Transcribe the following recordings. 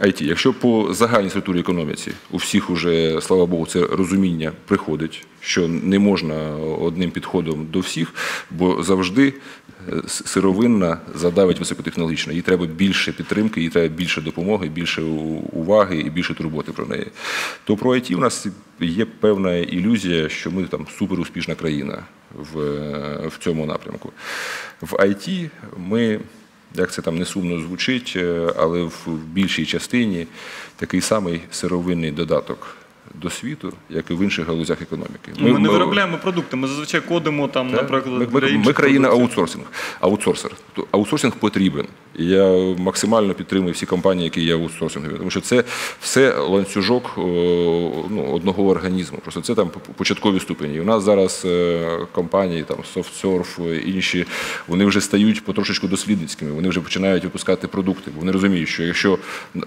IT. Якщо по загальній структурі економіці у всіх уже, слава Богу, це розуміння приходить, що не можна одним підходом до всіх, бо завжди е, сировинна задавить високотехнологічно. Їй треба більше підтримки, їй треба більше допомоги, більше уваги і більше турботи про неї. То про IT у нас є певна ілюзія, що ми там суперуспішна країна в, е, в цьому напрямку. В IT ми як це там не сумно звучить, е, але в в більшій частині такий самий сировинний додаток до світу, як і в інших галузях економіки. Ми, ми не виробляємо продукти, ми зазвичай кодимо там, Так. наприклад, ми, ми, ми країна аутсорсинг, аутсорсер. Аутсорсинг потрібен. І я максимально підтримую всі компанії, які є аутсорсингові, тому що це все ланцюжок ну, одного організму. Просто це там початкові ступені. І у нас зараз е, компанії, там SoftSurf, е, інші, вони вже стають потрошечку дослідницькими. Вони вже починають випускати продукти. Бо вони розуміють, що якщо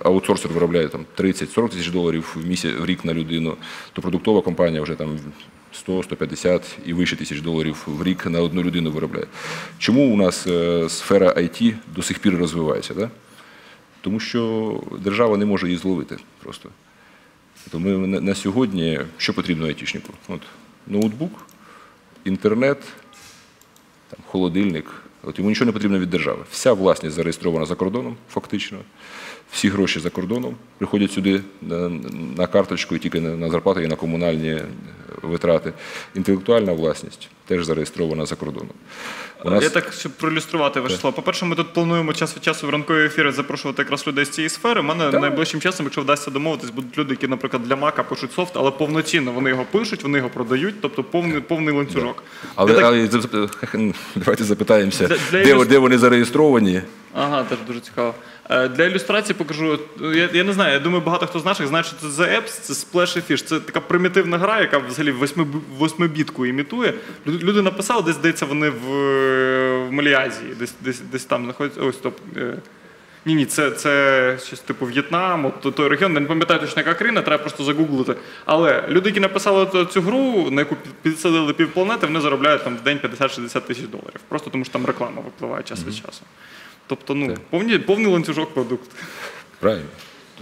аутсорсер виробляє там 30-40 тисяч доларів в місяць в рік на людину, то продуктова компанія вже там 100, 150 і вище тисяч доларів в рік на одну людину виробляє. Чому у нас е, сфера IT до сих пір розвивається? Да? Тому що держава не може її зловити просто. Тому на, на сьогодні що потрібно айтішнику? От, ноутбук, інтернет, там, холодильник. От йому нічого не потрібно від держави. Вся власність зареєстрована за кордоном, фактично. Всі гроші за кордоном приходять сюди на, карточку і тільки на, зарплату і на комунальні витрати. Інтелектуальна власність теж зареєстрована за кордоном. У нас Я так, щоб проілюструвати ваше слово. По-перше, ми тут плануємо час від часу в ранкові ефіри запрошувати якраз людей з цієї сфери. У мене Так. найближчим часом, якщо вдасться домовитись, будуть люди, які, наприклад, для Мака пишуть софт, але повноцінно вони його пишуть, вони його продають, тобто повний, повний ланцюжок. але, так- але давайте запитаємося, Для- для де, де вони зареєстровані. Ага, теж дуже цікаво. Е, Для ілюстрації покажу. Я, я не знаю, я думаю, багато хто з наших знає, що це The Apps, це Splash Fish. Це така примітивна гра, яка взагалі восьми, восьмибітку імітує. Люди, люди написали, десь здається, вони в, в Маліазії, десь, десь, десь там знаходяться. Ось стоп. Е, Ні, ні, це, це щось типу В'єтнам, от той регіон, я не пам'ятаю точно, яка країна, треба просто загуглити. Але люди, які написали цю гру, на яку під- підсадили півпланети, вони заробляють там в день 50-60 тисяч доларів. Просто тому що там реклама випливає час від часу. Тобто, ну, повні, повний ланцюжок продукту. Правильно.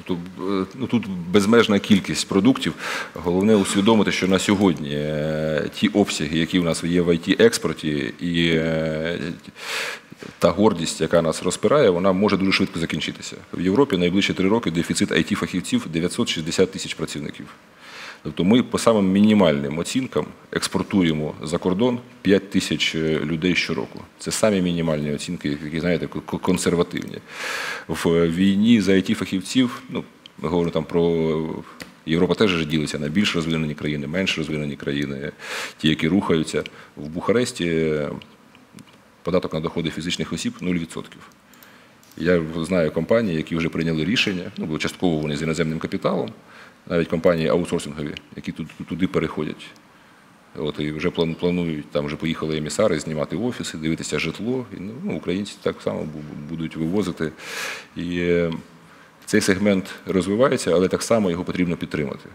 Тобто, е, ну, тут безмежна кількість продуктів. Головне усвідомити, що на сьогодні е, ті обсяги, які в нас є в it експорті, і е, та гордість, яка нас розпирає, вона може дуже швидко закінчитися. В Європі найближчі три роки дефіцит it фахівців 960 тисяч працівників. Тобто ми по самим мінімальним оцінкам експортуємо за кордон 5 тисяч е, людей щороку. Це самі мінімальні оцінки, які знаєте, консервативні. В війні за it фахівців, ну ми говоримо там про Європа теж ділиться на більш розвинені країни, менш розвинені країни, ті, які рухаються. В Бухаресті е, податок на доходи фізичних осіб 0%. Я знаю компанії, які вже прийняли рішення, ну, бо частково вони з іноземним капіталом, навіть компанії аутсорсингові, які туди переходять. От, і вже планують, там вже поїхали емісари знімати офіси, дивитися житло. І, ну, українці так само будуть вивозити. І е, цей сегмент розвивається, але так само його потрібно підтримати.